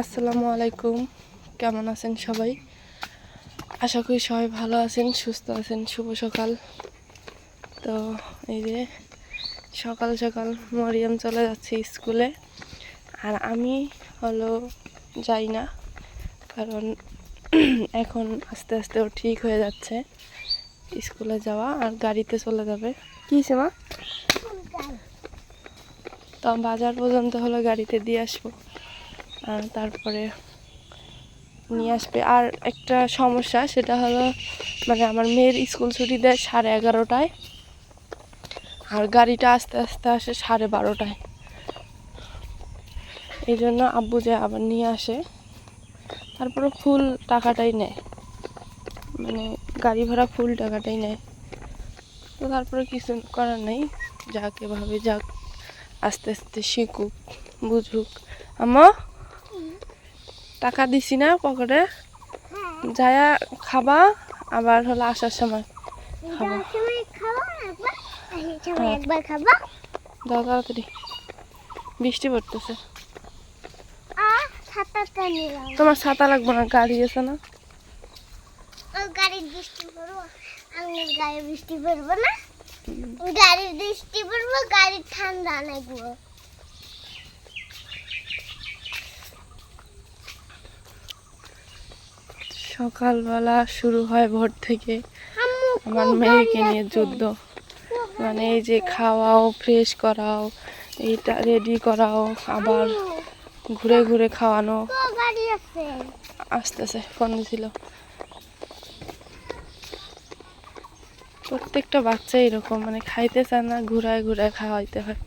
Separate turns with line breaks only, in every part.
আসসালামু আলাইকুম। কেমন আছেন সবাই? আশা করি সবাই ভালো আছেন, সুস্থ আছেন। শুভ সকাল। তো এই যে সকাল সকাল মরিয়াম চলে যাচ্ছে স্কুলে। আর আমি হলো যাই না, কারণ এখন আস্তে আস্তে ও ঠিক হয়ে যাচ্ছে স্কুলে যাওয়া, আর গাড়িতে চলে যাবে। কী মা? তো বাজার পর্যন্ত হলো গাড়িতে দিয়ে আসব। তারপরে নিয়ে আসবে। আর একটা সমস্যা, সেটা হলো মানে আমার মেয়ের স্কুল ছুটি দেয় সাড়ে এগারোটায় আর গাড়িটা আস্তে আস্তে আসে সাড়ে বারোটায়। এই জন্য আব্বু যে আবার নিয়ে আসে, তারপরে ফুল টাকাটাই নেয়। মানে গাড়ি ভাড়া ফুল টাকাটাই নেয়। তো তারপরে কিছু করার নেই, যাক এভাবে যাক, আস্তে আস্তে শিখুক, বুঝুক। আমা টাকা দিছি না পকেটে। যায়া খাবা, আবার হলো আসার সময় বৃষ্টি পড়তেছে। তোমার ছাতা লাগবে না? গাড়ি আছে না?
গাড়ির বৃষ্টি পড়ব গাড়ি বৃষ্টি পড়ব না। গাড়ির বৃষ্টি পড়ব, গাড়ির ঠান্ডা লাগবো।
সকালবেলা শুরু হয় ভোর থেকে আমার মেয়েকে নিয়ে যুদ্ধ। মানে এই যে খাওয়াও ফ্রেশ করাও এইটা রেডি করাও আবার ঘুরে ঘুরে খাওয়ানো। আসতেছে ফোন ছিল প্রত্যেকটা বাচ্চা এরকম মানে খাইতে চায় না ঘুরায় ঘুরায় খাওয়াইতে হয়।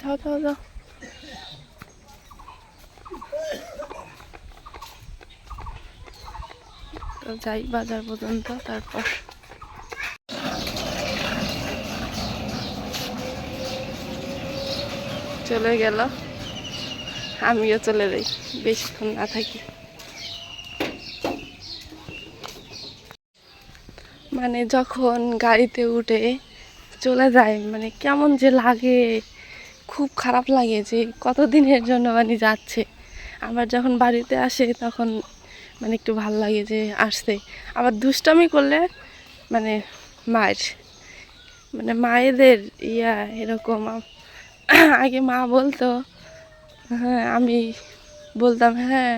যাও যাও যাও। যাই বাজার পর্যন্ত, তারপর। চলে গেল। আমিও চলে যাই, বেশিক্ষণ না থাকি। মানে যখন গাড়িতে উঠে চলে যায় মানে কেমন যে লাগে, খুব খারাপ লাগে যে কতদিনের জন্য মানে যাচ্ছে। আবার যখন বাড়িতে আসে, তখন মানে একটু ভালো লাগে যে আসছে আবার দুষ্টামি করলে মানে মায়ের মানে মায়েদের ইয়া এরকম আগে মা বলতো হ্যাঁ আমি বলতাম হ্যাঁ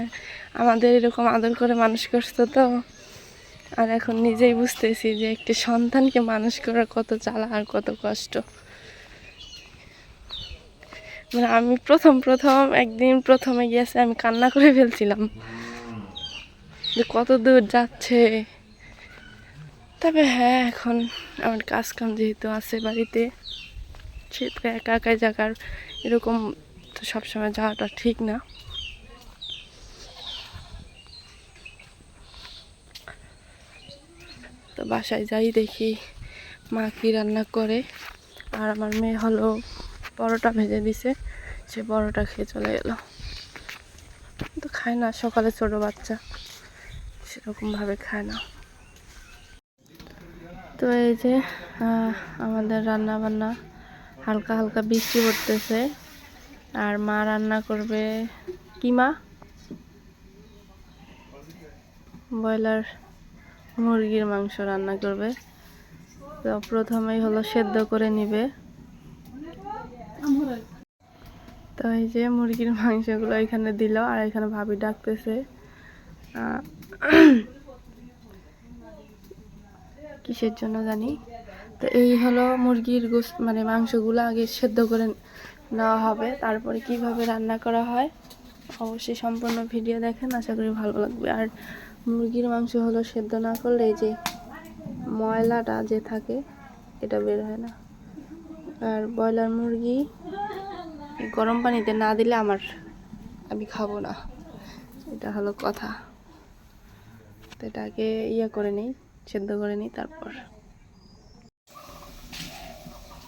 আমাদের এরকম আদর করে মানুষ করতো তো। আর এখন নিজেই বুঝতেছি যে একটি সন্তানকে মানুষ করা কত জ্বালা আর কত কষ্ট। মানে আমি প্রথম প্রথম, একদিন প্রথমে গিয়েছে, আমি কান্না করে ফেলছিলাম। যে কত দূর যাচ্ছে। তবে হ্যাঁ এখন আমার কাজ কাম যেহেতু আছে বাড়িতে, সেহেতু একা একাই জায়গার এরকম তো সবসময় যাওয়াটা ঠিক না। তো বাসায় যাই দেখি মা কি রান্না করে। আর আমার মেয়ে হলো পরোটা ভেজে দিছে, সে পরোটা খেয়ে চলে গেল তো খায় না, সকালে ছোট বাচ্চা। সেরকমভাবে খায় না। তো এই যে আমাদের রান্না বান্না হালকা হালকা বৃষ্টি পড়তেছে। আর মা রান্না করবে কিমা ব্রয়লার মুরগির মাংস রান্না করবে। তো প্রথমেই হলো সেদ্ধ করে নিবে। তো এই যে মুরগির মাংসগুলো এখানে দিল আর এখানে ভাবি ডাকতেছে। কিসের জন্য জানি? তো এই হলো মুরগির গোস মানে মাংসগুলো আগে সেদ্ধ করে নেওয়া হবে। তারপরে কীভাবে রান্না করা হয় অবশ্যই সম্পূর্ণ ভিডিও দেখেন, আশা করি ভালো লাগবে। আর মুরগির মাংস হলো সেদ্ধ না করলে এই যে ময়লাটা যে থাকে, এটা বের হয় না। আর ব্রয়লার মুরগি গরম পানিতে না দিলে আমার, আমি খাব না। এটা হলো কথা। তো এটাকে ইয়ে করে নিই সেদ্ধ করে নিই তারপর।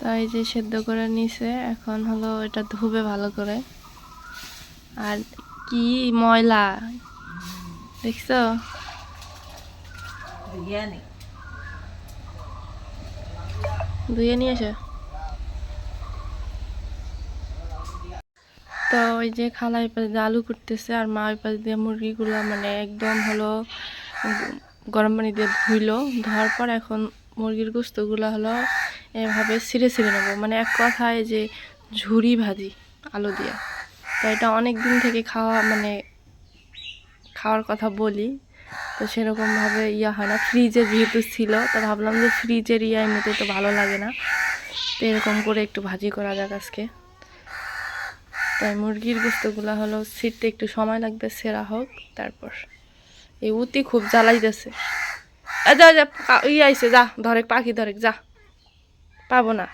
তাই যে সেদ্ধ করে নিছে এখন হলো এটা ধুবে ভালো করে। আর কি ময়লা দেখছ? ধুয়ে নিয়ে এসো। তো তো ওই যে খালা এই পাশে দিয়ে আলু করতেছে আর মা ওই পাশে দিয়ে মুরগিগুলো মানে একদম হলো গরম পানি দিয়ে ধুইলো, ধোয়ার পর এখন মুরগির গোস্তগুলো হলো এভাবে ছিঁড়ে ছিঁড়ে নেব। মানে এক কথায় যে ঝুরি ভাজি, আলু দিয়ে। তো এটা অনেক দিন থেকে খাওয়া মানে খাওয়ার কথা বলি। তো সেরকমভাবে ইয়া হয় না। ফ্রিজে যেহেতু ছিল, তো ভাবলাম যে ফ্রিজের ইয়া এমনিতে তো ভালো লাগে না। তো এরকম করে একটু ভাজি করা যাক আজকে। তাই মুরগির গোস্তগুলো হলো ছিটতে একটু সময় লাগবে, সেরা হোক, তারপর। এই উতি খুব জ্বালাইতেছে। যা যা ই আইছে যা ধরে পাখি ধরে যা। পাবো না।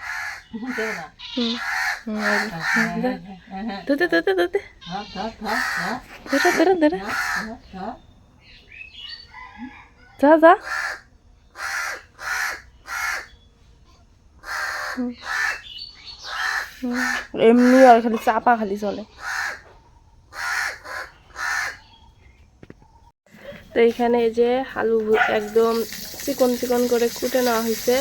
যে, যা। এমনি আর খালি চাপা খালি চলে। তো এখানে এই যে আলু একদম চিকন চিকন করে কুটে নেওয়া হয়েছে।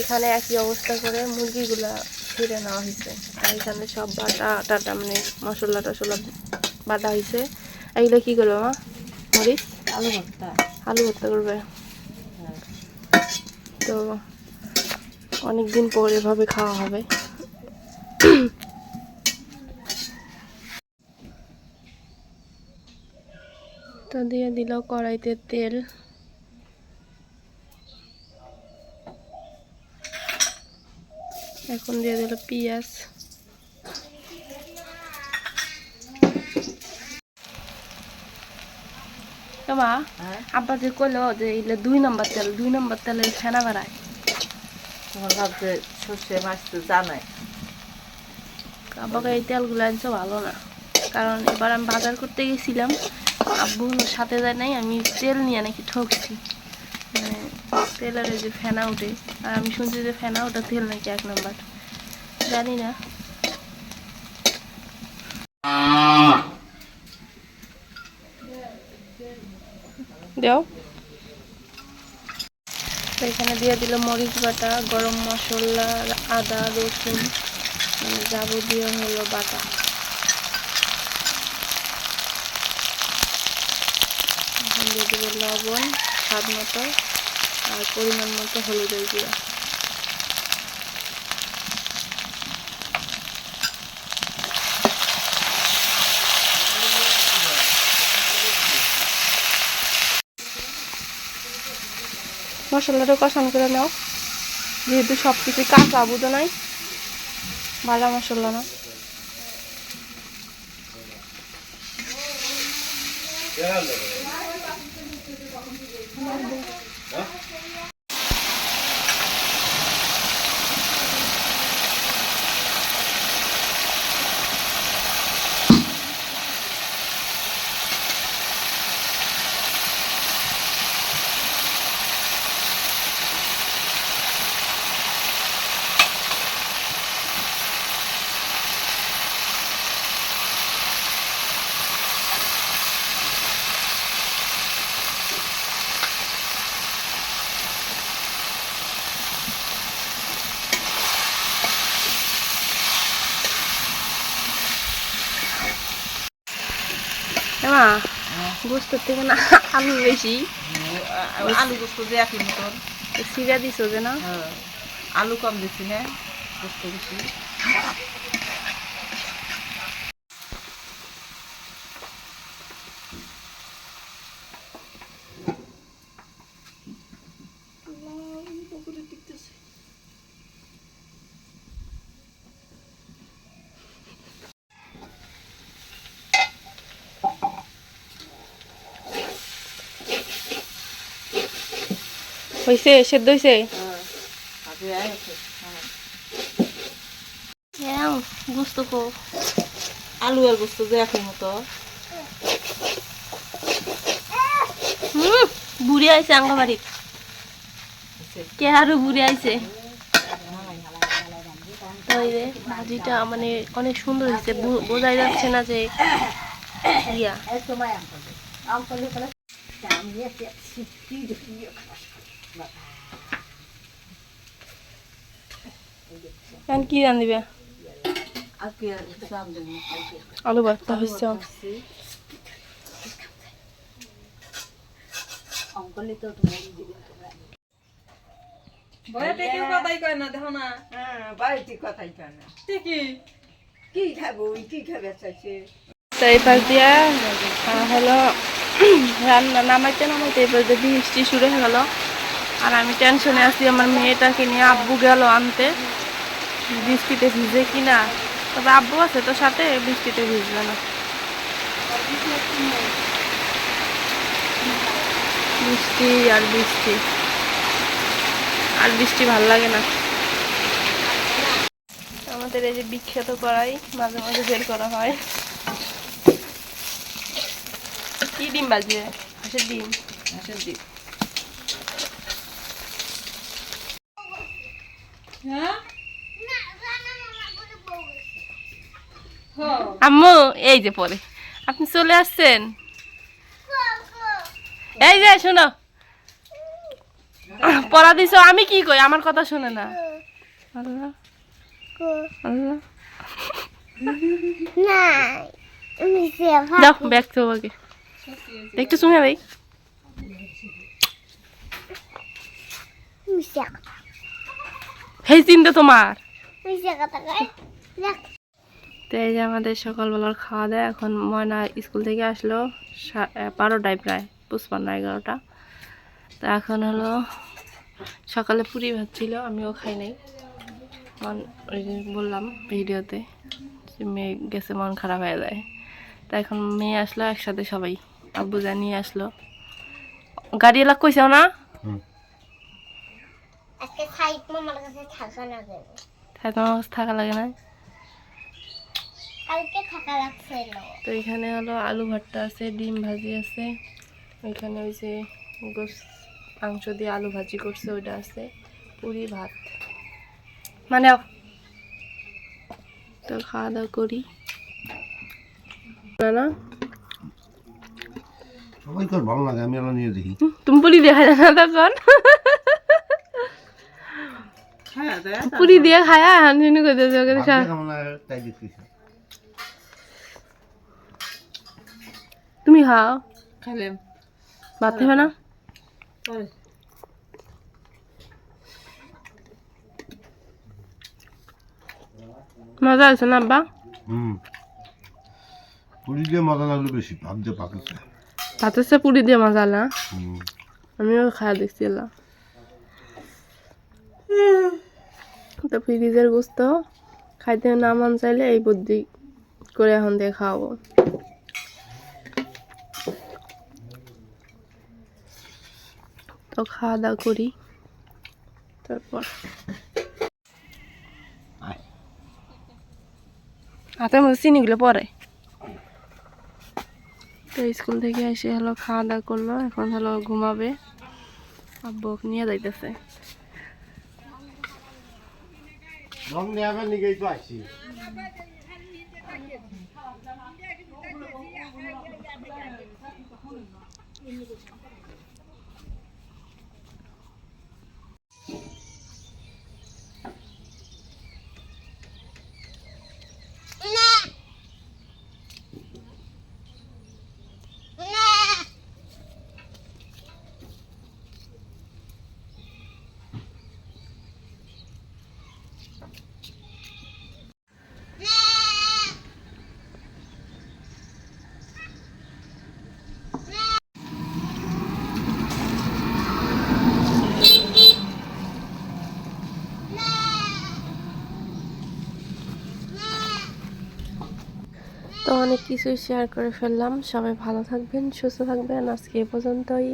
এখানে একই অবস্থা করে মুরগিগুলা ছিঁড়ে নেওয়া হয়েছে। আর এখানে সব বাটা টাটা মানে মশলা টশলা বাটা হয়েছে। এগুলো কী করব মা? মরিচ?
আলু ভর্তা।
আলু ভর্তা করবে।
হ্যাঁ।
তো অনেক দিন পর এভাবে খাওয়া হবে। তো দিয়ে দিল কড়াইতে তেল। এখন দিয়ে দিল পেঁয়াজ। মা
হ্যাঁ?
আব্বা যে কইলো যে এগুলো দুই নম্বর তেল দুই নম্বর তেলের ফেনা বেড়ায়
তোমার ভাবছে সর্ষে মাছ তো জানাই
আব্বাকে এই তেলগুলো আনছে ভালো না। কারণ এবার আমি বাজার করতে গেছিলাম আব্বু হলো সাথে যায় নাই আমি তেল নিয়ে নাকি ঠকছি। মানে তেলের যে ফেনা উঠে আর আমি শুনছি যে ফেনা ওটা তেল নাকি এক নম্বর। জানি না। দেও। এখানে দিয়ে দিল মরিচ বাটা গরম মশলা আদা রসুন মানে যাবতীয় হলো বাটা। এখন দিয়ে দেবো লবণ, স্বাদ মতো, আর পরিমাণ মতো হলুদের গুঁড়া। মশলাটা কষান করে নাও। যেহেতু সব কিছু কাঁচা, বুঝো নাই? ভাজা মশলা না। মা গোস্তের থেকে না। আলু বেশি?
আলু গোস্ত যে একই মতন।
সিরা দিছো যে না?
হ্যাঁ। আলু কম দিছি না? গোস্ত বেশি।
হয়েছে সেদ্ধ হয়েছে
হ্যাঁ
গোস্ত কো
আলু আর গোস্ত যে একই মতো।
হুম, বুড়ি আইছে আঙ্গ কে আরও বুড়ি আইছে? তো ভাজিটা মানে অনেক সুন্দর হয়েছে বোঝাই যাচ্ছে না যে ইয়া। এখন কি রান দিবে
আজকে দাম দেন
আলু ভর্তা হচ্ছে
বয়াতে কেউ কথাই কয় না দেখো না।
হ্যাঁ বাড়িতে কথাই কয় না।
ঠিকই
কি খাব কি খাবে চাইছে?
তো এই পাশ দিয়া হলো রান্না নামাইতে নামাইতে এই পাশ দিয়ে বৃষ্টি শুরু হয়ে গেল। আর আমি টেনশনে আছি, আমার মেয়েটাকে নিয়ে আব্বু গেল আনতে। বৃষ্টিতে ভিজে কিনা তবে আব্বু আছে তো সাথে, বৃষ্টিতে ভিজবে না। বৃষ্টি আর বৃষ্টি। আর বৃষ্টি ভালো লাগে না। আমাদের এই যে বিখ্যাত করাই মাঝে মাঝে বের করা হয়। কি ডিম বাজে? হাঁসের ডিম।
হাঁসের ডিম
হ্যাঁ
না রানা মামা করে বউ গেছে।
হো
আম্মু, এই যে পরে। আপনি চলে আসছেন? এই যে, শোনো। পড়া দিছ, আমি কি কই? আমার কথা শুনে না। আল্লাহ একটু শুনে ভাই হেই চিন্তা তোমার। তো এই যে আমাদের সকালবেলার খাওয়া দাওয়া এখন ময়না স্কুল থেকে আসলো বারোটায় প্রায় পুষ্পান্ন এগারোটা। তো এখন হলো সকালে পুরি ভাত ছিল আমিও খাই নাই। মন ওই যে বললাম ভিডিওতে যে মেয়ে গেছে মন খারাপ হয়ে যায়। তা এখন মেয়ে আসলো একসাথে সবাই আব্বু জানিয়ে আসলো। গাড়ি এলাক কইসাও না?
আজকে সাইড মামার কাছে থাকা গেল
তাই তোমার কাছে থাকা লাগে না?
কালকে থাকা লাগছিল
তো এখানে হলো আলু ভর্তা আছে ডিম ভাজি আছে। ওইখানে ওই যে গোস মাংস দিয়ে আলু ভাজি করছে ওইটা আছে। পুরি ভাত। মানে তো খাওয়া দাওয়া করি। না
সবাই তোর ভালো লাগে আমি আলো নিয়ে দেখি।
তুমি পুরি দেখা যায় না তখন। পুরি দিয়ে খায়া হানি করতে
ভাবতে কেমন লাগে তাই
তুমি খাও।
খাইলাম
ভাত খাবে না? মজা আছে না আব্বা?
হুম। পুরি দিয়ে মজা লাগল বেশি ভাব দিয়ে পাকাচ্ছে
ভাতের সে পুরি দিয়ে মজা না আমিও খাওয়া দেখছি এলা তো ফ্রিজের গোস্ত খাইতে না মন চাইলে এই বুদ্ধি করে এখন দিয়ে খাওয়াবো। তো খাওয়া দাওয়া করি তারপর। হাতের মধ্যে চিনিগুলো পরে তো স্কুল থেকে এসে হলো খাওয়া দাওয়া করল এখন হলো ঘুমাবে। আব্বু নিয়ে যাইতেছে।
রং নেওয়ার নিগেই তো আসছি
না
অনেক কিছুই শেয়ার করে ফেললাম। সবাই ভালো থাকবেন, সুস্থ থাকবেন। আজকে এ পর্যন্তই।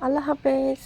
আল্লাহ হাফেজ।